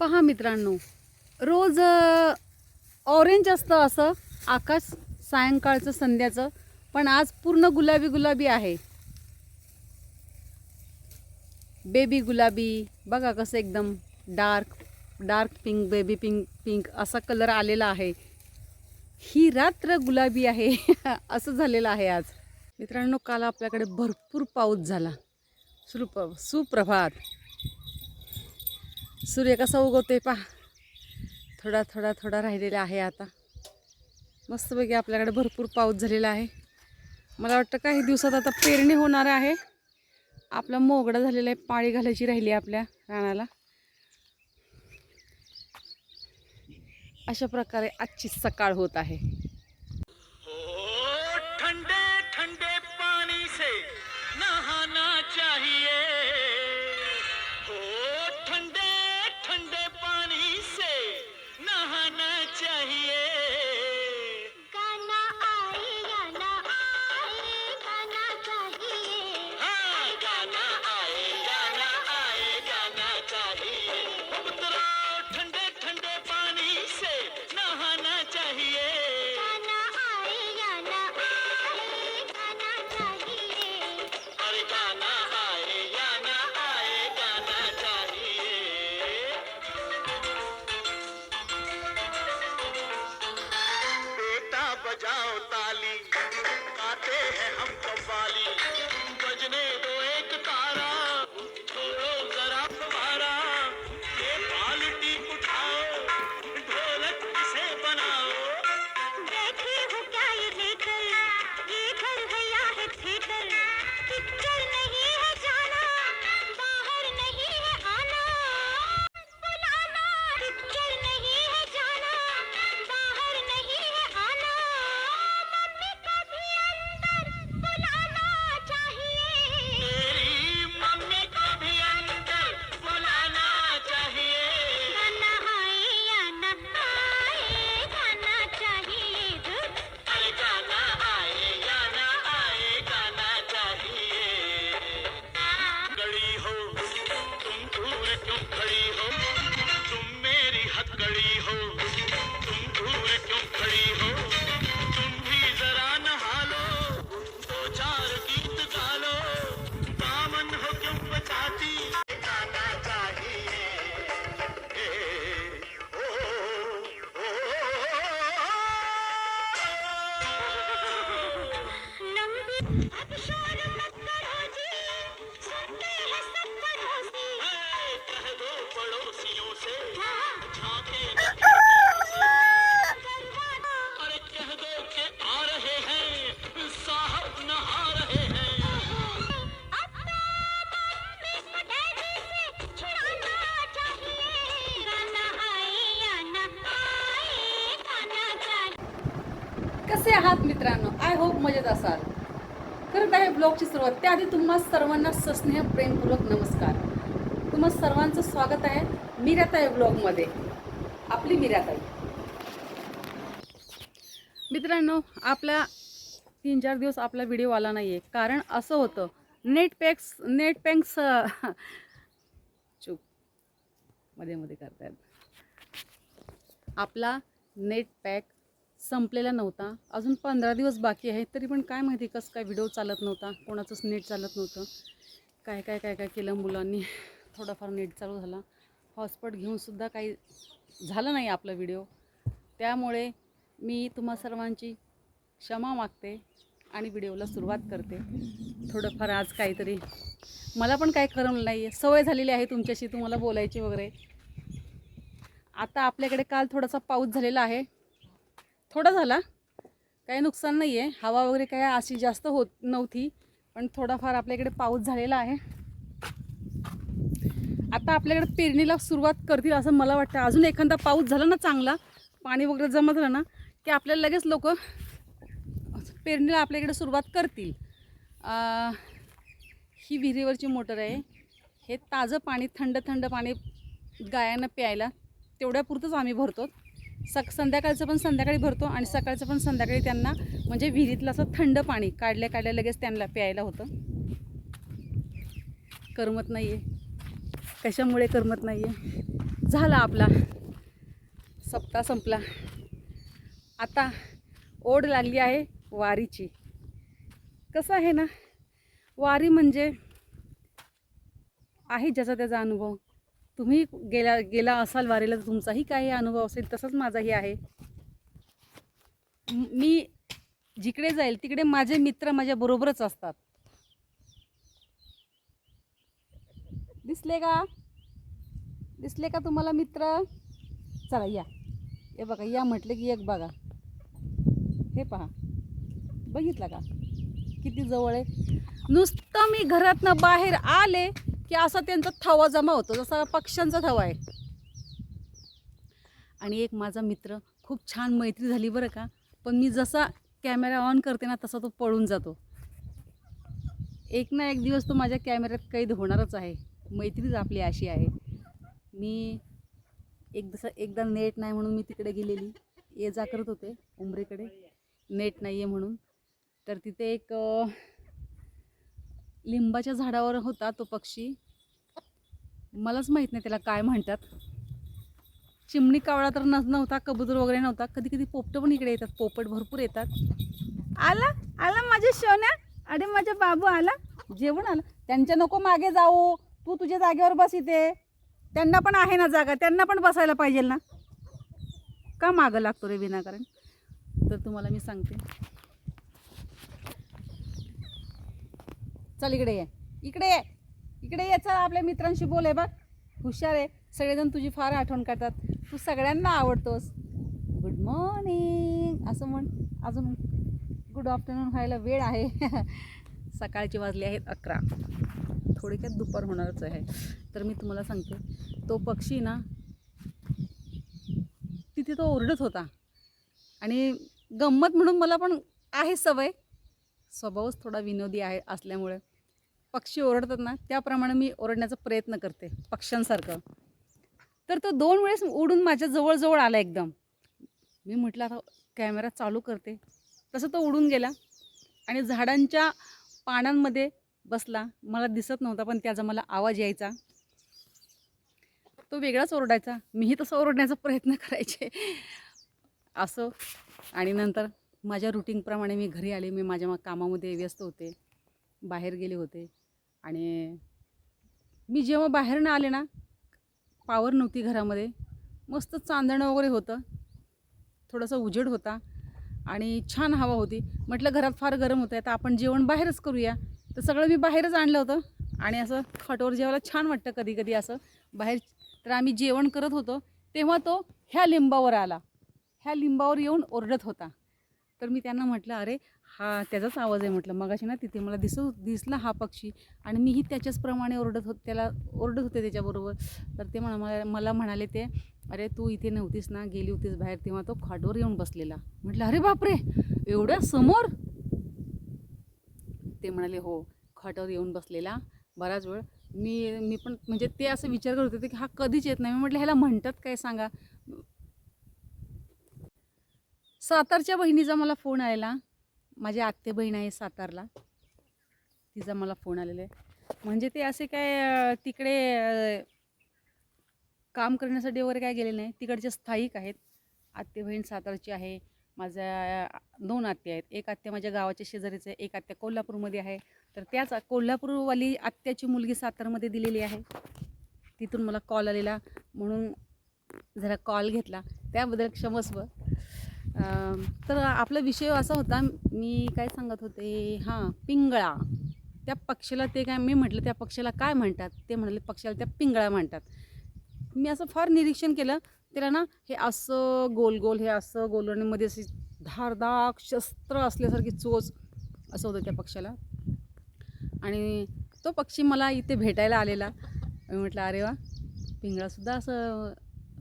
पहा मित्रांनो रोज ऑरेंज असतं असं आकाश सायंकाळचं संध्याचं पण आज पूर्ण गुलाबी गुलाबी आहे. बेबी गुलाबी बघा कसं एकदम dark dark pink baby pink pink असा कलर आलेला आहे. ही रात्र गुलाबी आहे असं झालेलं आहे आज. मित्रांनो काल आपल्याकडे भरपूर पाऊस झाला. सुप सुप्रभात. सूर्य कसा उगवते पा थोडा थोडा थोडा राहिलेला आहे आता. मस्तपैकी आपल्याकडे भरपूर पाऊस झालेला आहे. मला वाटतं काही दिवसात आता पेरणी होणार आहे. आपला मोगडा झालेला आहे पाळी घालायची राहिली आपल्या रानाला. अशा प्रकारे आजची सकाळ होत आहे. Action! सुरुवात त्याआधी तुम्हा सर्वांना सस्नेह प्रेमपूर्वक नमस्कार. तुम्हा सर्वांचं स्वागत आहे मीराताई ब्लॉगमध्ये. आपली मीराताई. मित्रांनो आपला तीन चार दिवस आपला व्हिडिओ आला नाही आहे कारण असं होतं नेट पॅक्स नेट पॅक्स चूपमध्ये मध्ये करतायत. आपला नेट पॅक संपलेला नव्हता. अजून पंधरा दिवस बाकी आहे तरी पण काय माहिती कसं काय व्हिडिओ चालत नव्हता कोणाचंच नेट चालत नव्हतं. काय काय काय काय केलं मुलांनी? थोडाफार नेट चालू झाला. हॉटस्पॉट घेऊनसुद्धा काही झालं नाही आपला व्हिडिओ त्यामुळे मी तुम्हा सर्वांची क्षमा मागते आणि व्हिडिओला सुरुवात करते. थोडंफार आज काहीतरी मला पण काय करमलं नाही आहे सवय झालेली आहे तुमच्याशी तुम्हाला बोलायची वगैरे. आता आपल्याकडे काल थोडासा पाऊस झालेला आहे. थोडा झाला. काही नुकसान नाही आहे हवा वगैरे काय अशी जास्त होत नव्हती पण थोडाफार आपल्याकडे पाऊस झालेला आहे. आता आपल्याकडे पेरणीला सुरुवात करतील असं मला वाटतं. अजून एखादा पाऊस झाला ना चांगला पाणी वगैरे जमा झालं ना की आपल्याला लगेच लोक पेरणीला आपल्याकडे सुरुवात करतील. आ, ही विहिरीवरची मोटर आहे. हे ताजं पाणी थंड थंड पाणी गायांना प्यायला तेवढ्यापुरतंच आम्ही भरतो. सक संध्याकाळचं पण संध्याकाळी भरतो आणि सकाळचं पण संध्याकाळी त्यांना म्हणजे विहिरीतलं असं थंड पाणी काढल्या काढल्या लगेच त्यांना प्यायला होतं. करमत नाही आहे कशामुळे करमत नाही आहे झाला आपला. सप्ताह संपला. आता ओढ लागली आहे वारीची. कसं आहे ना? वारी म्हणजे आहे ज्याचा त्याचा अनुभव. तुम्ही गेला गेला असाल वारीला तर तुमचाही काही अनुभव असेल तसंच माझाही आहे. मी जिकडे जाईल तिकडे माझे मित्र माझ्या बरोबरच असतात. दिसले का? दिसले का तुम्हाला मित्र? चला या. हे बघा या म्हटलं की एक बघा. हे पहा. बघितलं का? किती जवळ आहे. नुसतं मी घरातनं बाहेर आले की असा त्यांचा थवा जमा होतो जसा पक्ष्यांचा थवा आहे. आणि एक माझा मित्र खूप छान मैत्री झाली बरं का पण मी जसा कॅमेरा ऑन करते ना तसा तो पळून जातो. एक ना एक दिवस तो माझ्या कॅमेऱ्यात कैद होणारच आहे. मैत्रीच आपली अशी आहे. मी एक जसं एकदा नेट नाही म्हणून मी तिकडे गेलेली. ये जा करत होते उमरेकडे. नेट नाही आहे म्हणून. तर तिथे एक लिंबाच्या झाडावर होता तो पक्षी. मलाच माहीत नाही त्याला काय म्हणतात. चिमणी कावळा तर नस नव्हता कबूतर वगैरे नव्हता. कधी कधी पोपटं पण इकडे येतात पोपट भरपूर येतात. आला? आला माझ्या शोन्या अरे माझ्या बाबू आला? जेवण आलं. त्यांच्या नको मागे जाऊ. तू तुझ्या जागेवर बस इथे. त्यांना पण आहे ना जागा. त्यांना पण बसायला पाहिजे ना. का मागं लागतो रे विनाकारण तर तुम्हाला मी सांगते. चल इकडे ये. इकडे ये. इकडे ये चल आपल्या मित्रांशी बोल आहे बघ. हुशार आहे. सगळेजण तुझी फार आठवण करतात. तू सगळ्यांना आवडतोस. गुड मॉर्निंग असं म्हण. अजून गुड आफ्टरनून व्हायला वेळ आहे. सकाळची वाजली आहेत अकरा. थोडक्यात दुपार होणारच आहे. तर मी तुम्हाला सांगते. तो पक्षी ना तिथे तो ओरडत होता. आणि गंमत म्हणून मला पण आहे सवय. स्वभावच थोडा विनोदी आहे असल्यामुळे. पक्षी ओरडतात ना त्याप्रमाणे मी ओरडण्याचा प्रयत्न करते पक्ष्यांसारखं. तर तो दोन वेळेस उडून माझ्या जवळजवळ आला एकदम. मी म्हटलं आता कॅमेरा चालू करते. तसं तो उडून गेला आणि झाडांच्या पानांमध्ये बसला. मला दिसत नव्हता पण त्याचा मला आवाज यायचा. तो वेगळाच ओरडायचा. मीही तसं ओरडण्याचा प्रयत्न करायचे. असं. आणि नंतर माझ्या रुटीनप्रमाणे मी घरी आले. मी माझ्या कामामध्ये व्यस्त होते. बाहेर गेले होते. आणि मी जेव्हा बाहेरनं आले ना पावर नव्हती घरामध्ये. मस्त चांदणं वगैरे होतं. थोडासा उजेड होता आणि छान हवा होती. म्हटलं घरात फार गरम होतं आहे तर आपण जेवण बाहेरच करूया. तर सगळं मी बाहेरच आणलं होतं आणि असं खटोर जेवायला छान वाटतं कधी कधी असं. बाहेर तर आम्ही जेवण करत होतो तेव्हा तो ह्या लिंबावर आला. ह्या लिंबावर येऊन ओरडत होता. तर मी त्यांना म्हटलं अरे हा त्याचाच आवाज आहे म्हटलं. मगाशी ना तिथे मला दिसत दिसला हा पक्षी आणि मीही त्याच्याचप्रमाणे ओरडत होत त्याला ओरडत होते त्याच्याबरोबर. तर ते म्हणा मला मला म्हणाले ते अरे तू इथे नव्हतीस ना गेली होतीस बाहेर तेव्हा तो खाटवर येऊन बसलेला. म्हटलं अरे बापरे! एवढ्या समोर? ते म्हणाले हो खाटावर येऊन बसलेला बराच वेळ. मी मी पण म्हणजे ते असं विचार करत होते की हा कधीच येत नाही. मी म्हटलं ह्याला म्हणतात काय सांगा? सातारच्या बहिणीचा मला फोन आलेला. माझी आत्ते बहीण आहे सातारला. तिचा मला फोन आलेला आहे. म्हणजे ते असे काय तिकडे काम करण्यासाठी वगैरे काय गेले नाही. तिकडचे स्थायिक आहेत. आत्ते बहीण सातारची आहे. माझ्या दोन आत्या आहेत. एक आत्या माझ्या गावाच्या शेजारीच आहे. एक आत्या कोल्हापूरमध्ये आहे. तर त्याच कोल्हापूरवाली आत्याची मुलगी सातारमध्ये दिलेली आहे. तिथून मला कॉल आलेला. म्हणून जरा कॉल घेतला. त्याबद्दल क्षमस्व. तर आपला विषय असा होता मी काय सांगत होते हां पिंगळा. त्या पक्षाला ते काय मी म्हटलं त्या पक्षाला काय म्हणतात? ते म्हणाले पक्षाला त्या पिंगळा म्हणतात. मी असं फार निरीक्षण केलं. त्याला ना हे असं गोल गोल हे असं गोल आणि मध्ये असे धारदार शस्त्र असल्यासारखी चोच असं होतं त्या पक्षाला. आणि तो पक्षी मला इथे भेटायला आलेला. मी म्हटलं अरे वा पिंगळासुद्धा असं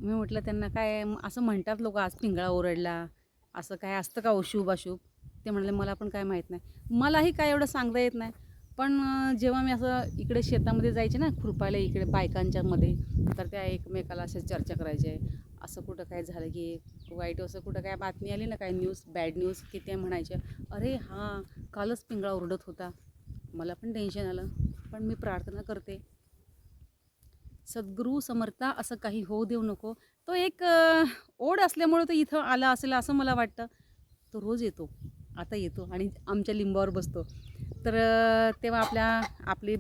मी म्हटलं त्यांना काय असं म्हणतात लोक आज पिंगळा ओरडला. असं काय असतं का अशुभ अशुभ ते म्हणाले मला पण काय माहीत नाही. मलाही काय एवढं सांगता येत नाही. पण जेव्हा मी असं इकडे शेतामध्ये जायचे ना खुरपायला इकडे बायकांच्यामध्ये तर त्या एकमेकाला अशा चर्चा करायचे असं कुठं काय झालं की वाईट असं कुठं काय बातमी आली ना काय न्यूज बॅड न्यूज की ते म्हणायचे अरे हां कालच पिंगळा ओरडत होता. मला पण टेन्शन आलं पण मी प्रार्थना करते. सद्गुरू समर्था असं काही होऊ देऊ नको तो एक ओढ असल्यामुळे तो इथं आला असेल असं मला वाटतं. तो रोज येतो. आता येतो आणि आमच्या लिंबावर बसतो. तर तेव्हा आपल्या आपली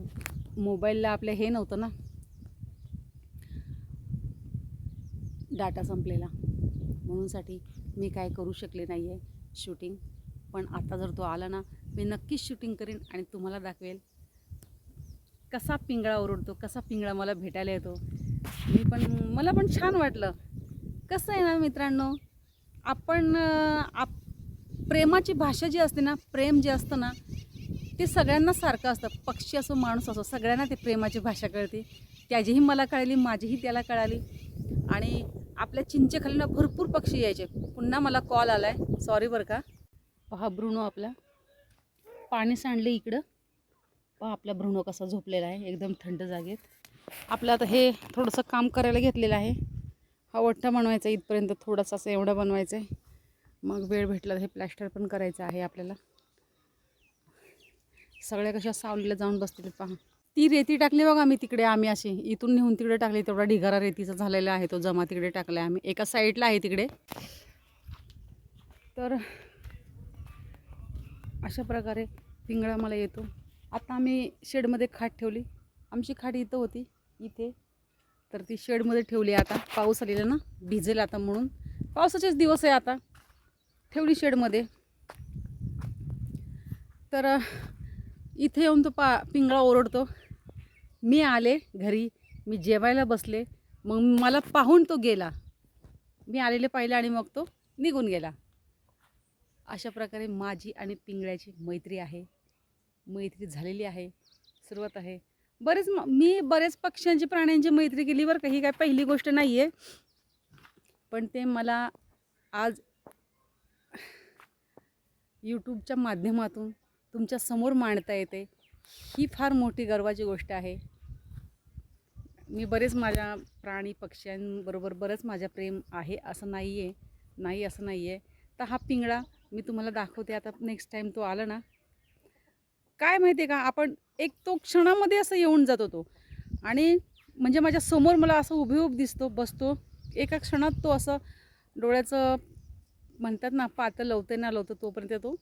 मोबाईलला आपलं हे नव्हतं ना. डाटा संपलेला. म्हणूनसाठी मी काय करू शकले नाही आहे शूटिंग. पण आता जर तो आला ना मी नक्कीच शूटिंग करेन आणि तुम्हाला दाखवेल. कसा पिंगळा ओरडतो कसा पिंगळा मला भेटायला येतो. मी पण मला पण छान वाटलं. कसं आहे ना मित्रांनो आपण आप प्रेमाची भाषा जी असते ना प्रेम जे असतं ना ते सगळ्यांना सारखं असतं. पक्षी असो माणूस असो सगळ्यांना ते प्रेमाची भाषा कळते. त्याचीही मला कळली माझीही त्याला कळाली. आणि आपल्या चिंचेखाली ना भरपूर पक्षी यायचे. पुन्हा मला कॉल आला आहे सॉरी बरं का. पहा ब्रुणो आपला. पाणी सांडले इकडं. पहा आपला ब्रुणो कसा झोपलेला आहे. एकदम थंड जागेत. आपलं आता हे थोडंसं काम करायला घेतलेलं आहे. हा वठ्ठा बनवायचा इथपर्यंत थोडासा असं एवढा बनवायचा आहे मग वेळ भेटला तर हे प्लॅस्टर पण करायचं आहे आपल्याला. सगळ्या कशा सावलीला जाऊन बसतील पहा. ती रेती टाकली बघा आम्ही तिकडे आम्ही अशी. इथून नेऊन तिकडे टाकली तेवढा ढिगारा रेतीचा झालेला आहे तो जमा तिकडे टाकला आहे आम्ही. एका साईडला आहे तिकडे. तर अशा प्रकारे पिंगळा मला येतो. आता आम्ही शेडमध्ये खाट ठेवली. आमची खाट इथं होती. इथे. तर ती शेडमध्ये ठेवली आता. पाऊस आलेला ना भिजेल आता म्हणून. पावसाचेच दिवस आहे आता. ठेवली शेडमध्ये. तर इथे येऊन तो पा पिंगळा ओरडतो. मी आले घरी मी जेवायला बसले मग मला पाहून तो गेला. मी आलेले पाहिले आणि मग तो निघून गेला. अशा प्रकारे माझी आणि पिंगळ्याची मैत्री आहे. मैत्री झालेली आहे. सुरुवात आहे. बरेच मी बरेच पक्ष्यांची प्राण्यांची मैत्री केली बरं का. ही काय पहिली गोष्ट नाही आहे पण ते मला आज यूट्यूबच्या माध्यमातून तुमच्यासमोर मांडता येते. ही फार मोठी गर्वाची गोष्ट आहे. मी बरेच माझ्या प्राणी पक्ष्यांबरोबर बरंच माझ्या प्रेम आहे असं नाही आहे नाही असं नाही आहे तर हा पिंगळा मी तुम्हाला दाखवते. आता नेक्स्ट टाईम तो आला ना काय माहिती आहे का? आपण एक तो क्षणामध्ये असं येऊन जातो तो आणि म्हणजे माझ्यासमोर मला असं उभी दिसतो बसतो. एका क्षणात तो असं डोळ्याचं म्हणतात ना पातळ लवते ना लवतं तोपर्यंत तो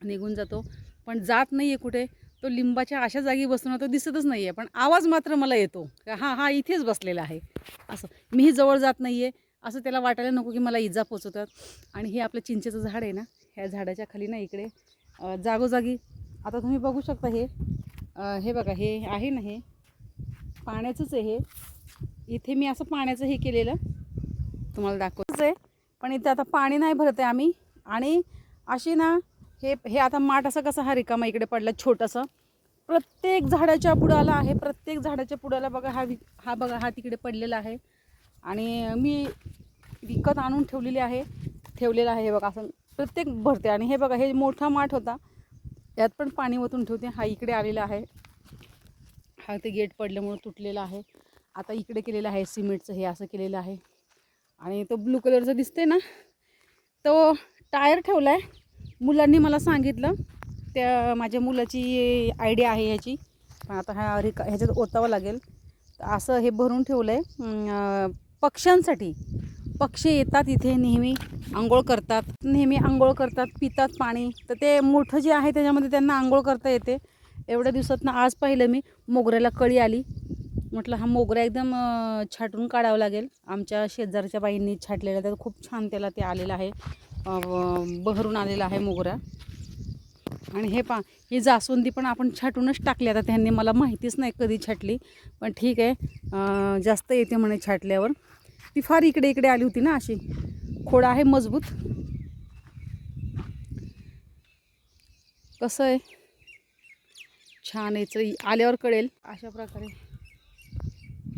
निघून जातो. पण जात नाही आहे कुठे. तो लिंबाच्या अशा जागी बसून तो दिसतच नाही आहे पण आवाज मात्र मला येतो. का हां हा इथेच बसलेला आहे. असं. मीही जवळ जात नाही आहे असं त्याला वाटायला नको की मला इजा पोचवतात. आणि हे आपलं चिंचेचं झाड आहे ना ह्या झाडाच्या खाली ना इकडे जागोजागी आता तुम्ही बघू शकता हे हे बघा हे आहे ना हे. पाण्याचंच आहे हे. इथे मी असं पाण्याचं हे केलेलं. तुम्हाला दाखवतच आहे. पण इथे आता पाणी नाही भरत आहे आम्ही. आणि अशी ना हे हे आता माठ असं कसं हा रिकामा इकडे पडला छोटंसं. प्रत्येक झाडाच्या पुढाला आहे प्रत्येक झाडाच्या पुढाला बघा हा हा बघा हा तिकडे पडलेला आहे. आणि मी विकत आणून ठेवलेली आहे ठेवलेलं आहे हे बघा असं प्रत्येक भरते. आणि हे बघा हे मोठा माठ होता. यात पण पाणी ओतून ठेवते. हा इकडे आलेला आहे. हा ते गेट पडल्यामुळं तुटलेला आहे. आता इकडे केलेलं आहे सिमेंटचं हे असं केलेलं आहे. आणि तो ब्लू कलरचा दिसते ना तो टायर ठेवला आहे मुलांनी मला सांगितलं त्या माझ्या मुलाची आयडिया आहे ह्याची. पण आता हा रिका ह्याच्यात ओतावं लागेल. तर असं हे भरून ठेवलं आहे पक्ष्यांसाठी. पक्षी येतात इथे नेहमी आंघोळ करतात. नेहमी आंघोळ करतात पितात पाणी. तर ते मोठं जे आहे त्याच्यामध्ये त्यांना आंघोळ करता येते. एवढ्या दिवसात ना आज पाहिलं मी मोगऱ्याला कळी आली. म्हटलं हा मोगरा एकदम छाटून काढावा लागेल. आमच्या शेजारच्या बाईंनी छाटलेला तर खूप छान त्याला ते आलेलं आहे. बहरून आलेला आहे मोगरा. आणि हे पा ही जास्वंदी पण आपण छाटूनच टाकली. आता त्यांनी मला माहितीच नाही कधी छाटली. पण ठीक आहे जास्त येते म्हणे छाटल्यावर. ती फार इकडे इकडे आली होती ना अशी. खोड आहे मजबूत. कसं आहे? छान याचं आल्यावर कळेल. अशा प्रकारे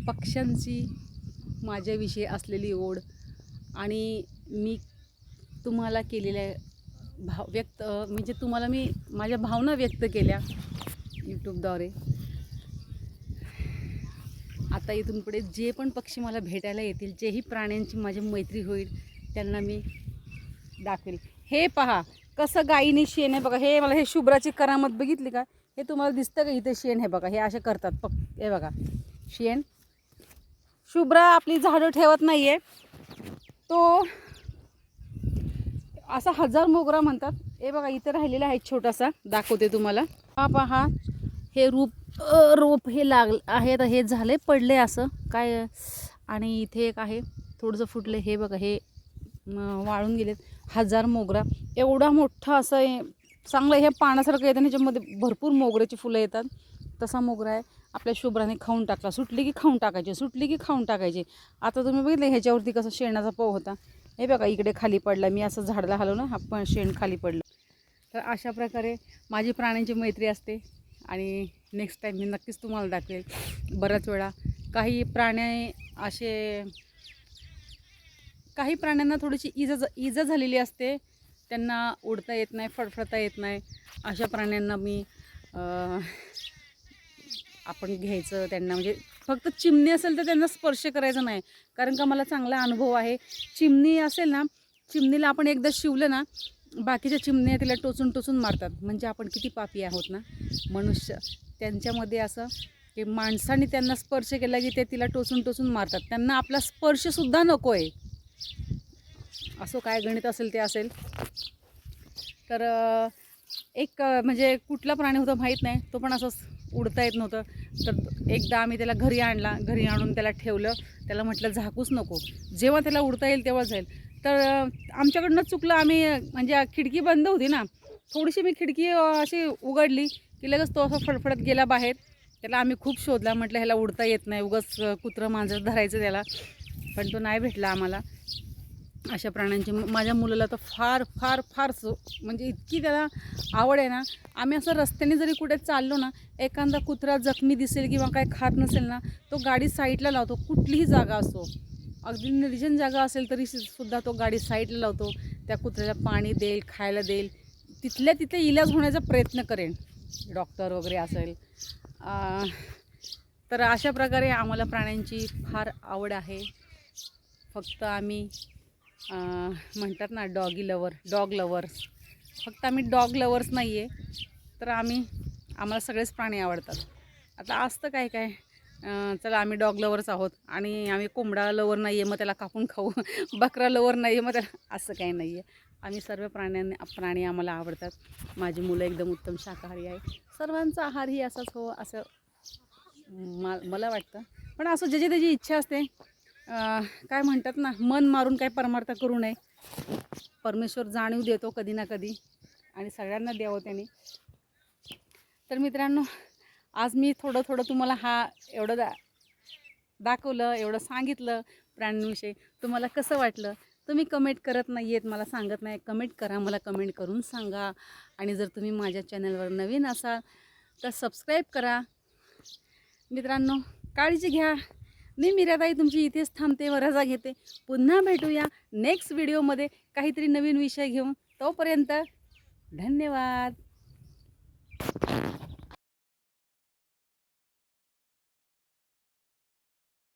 पक्ष्यांची माझ्याविषयी असलेली ओढ आणि मी तुम्हाला केलेल्या भाव व्यक्त म्हणजे तुम्हाला मी माझ्या भावना व्यक्त केल्या यूट्यूबद्वारे आता इथून पुढे जे पण पक्षी मला भेटायला येतील जेही प्राण्यांची माझी मैत्री होईल त्यांना मी दाखवेल. हे पहा कसं गाईने शेण आहे बघा. हे मला हे शुभ्राची करामत बघितली का? हे तुम्हाला दिसतं का इथे शेण हे बघा? हे असे करतात पक हे बघा. शेण. शुभ्रा आपली झाडं ठेवत नाही आहे तो असा हजार मोगरा म्हणतात. हे बघा इथे राहिलेला आहे छोटासा. दाखवते तुम्हाला. हा पहा हे रूप रोप हे लाग आहे तर हे झाले पडले असं. काय आणि इथे एक आहे थोडंसं फुटले हे बघा हे वाळून गेलेत. हजार मोगरा. एवढा मोठा असं हे चांगलं हे पाण्यासारखं येतं आणि ह्याच्यामध्ये भरपूर मोगऱ्याची फुलं येतात. तसा मोगरा आहे. आपल्या शुभ्राने खाऊन टाकला. सुटली की खाऊन टाकायची. सुटली की खाऊन टाकायची. आता तुम्ही बघितलं ह्याच्यावरती कसं शेणाचा पव होता. हे बघा इकडे खाली पडला. मी असं झाडला हलवलं ना हा पण शेण खाली पडलं. तर अशा प्रकारे माझी प्राण्यांची मैत्री असते. आणि नेक्स्ट टाईम मी नक्कीच तुम्हाला दाखवेल. बऱ्याच वेळा काही प्राणी असे काही प्राण्यांना थोडीशी इजा ज- इजा झालेली असते. त्यांना उडता येत नाही फडफडता येत नाही. अशा प्राण्यांना मी आपण घ्यायचं त्यांना म्हणजे फक्त चिमणी असेल तर त्यांना स्पर्श करायचा नाही. कारण का मला चांगला अनुभव आहे. चिमणी असेल ना चिमणीला आपण एकदा शिवलं ना बाकीच्या चिमण्या तिला टोचून टोचून मारतात. म्हणजे आपण किती पापी आहोत ना? मनुष्य. त्यांच्यामध्ये असं की माणसाने त्यांना स्पर्श केला की ते तिला टोचून टोचून मारतात. त्यांना आपला स्पर्शसुद्धा नको आहे असं काय गणित असेल ते असेल. तर एक म्हणजे कुठला प्राणी होता माहीत नाही. तो पण असंच उडता येत नव्हतं. तर एकदा आम्ही त्याला घरी आणला. घरी आणून त्याला ठेवलं. त्याला म्हटलं झाकूच नको. जेव्हा त्याला उडता येईल तेव्हा जाईल. तर आमच्याकडनं चुकलं. आम्ही म्हणजे खिडकी बंद होती ना. थोडीशी मी खिडकी अशी उघडली की लगेच तो असा फडफडत गेला बाहेर. त्याला आम्ही खूप शोधला. म्हटलं ह्याला उडता येत नाही. उगाच कुत्रं मांजर धरायचं त्याला. पण तो नाही भेटला आम्हाला. अशा प्राण्यांची माझ्या मुलाला तर फार फार फार सो म्हणजे इतकी त्याला आवड आहे ना. आम्ही असं रस्त्याने जरी कुठे चाललो ना एखादा कुत्रा जखमी दिसेल किंवा काय खात नसेल ना तो गाडी साईडला लावतो. कुठलीही जागा असो. अगदी निर्जन जागा असेल तरी सुद्धा तो गाडी साईडला लावतो त्या कुत्र्याला पाणी देईल खायला देईल. तिथल्या तिथे इलाज होण्याचा प्रयत्न करेन डॉक्टर वगैरे असेल. तर अशा प्रकारे आम्हाला प्राण्यांची फार आवड आहे. फक्त आम्ही म्हणतात ना डॉगी लवर डॉग लवर्स. फक्त आम्ही डॉग लवर्स नाही आहे तर आम्ही आम्हाला सगळेच प्राणी आवडतात. आता असतं काय काय? चला आम्ही डॉग लवर्स आहोत आणि आम्ही कोंबडा लवर नाही आहे मग त्याला कापून खाऊ. बकरा लवर नाही आहे मग त्याला असं काही नाही आहे आम्ही सर्व प्राण्यांनी प्राणी आम्हाला आवडतात. माझी मुलं एकदम उत्तम शाकाहारी आहे. सर्वांचा आहारही असाच हो असं मा मला वाटतं. पण असं ज्याची त्याची इच्छा असते काय म्हणतात ना मन मारून काय परमार्थ करू नये. परमेश्वर जाणीव देतो कधी ना कधी आणि सगळ्यांना द्यावं त्याने. तर मित्रांनो आज मी थोडं थोडं तुम्हाला हा एवढं दा दाखवलं एवढं सांगितलं प्राण्यांविषयी. तुम्हाला कसं वाटलं? तुम्ही कमेंट करत नाही आहेत मला सांगत नाही. कमेंट करा मला कमेंट करून सांगा. आणि जर तुम्ही माझ्या चॅनलवर नवीन असाल तर सबस्क्राईब करा. मित्रांनो काळजी घ्या. मी मिराताई तुमची इथेच थांबते व रजा घेते. पुन्हा भेटूया नेक्स्ट व्हिडिओमध्ये काहीतरी नवीन विषय घेऊन. तोपर्यंत धन्यवाद.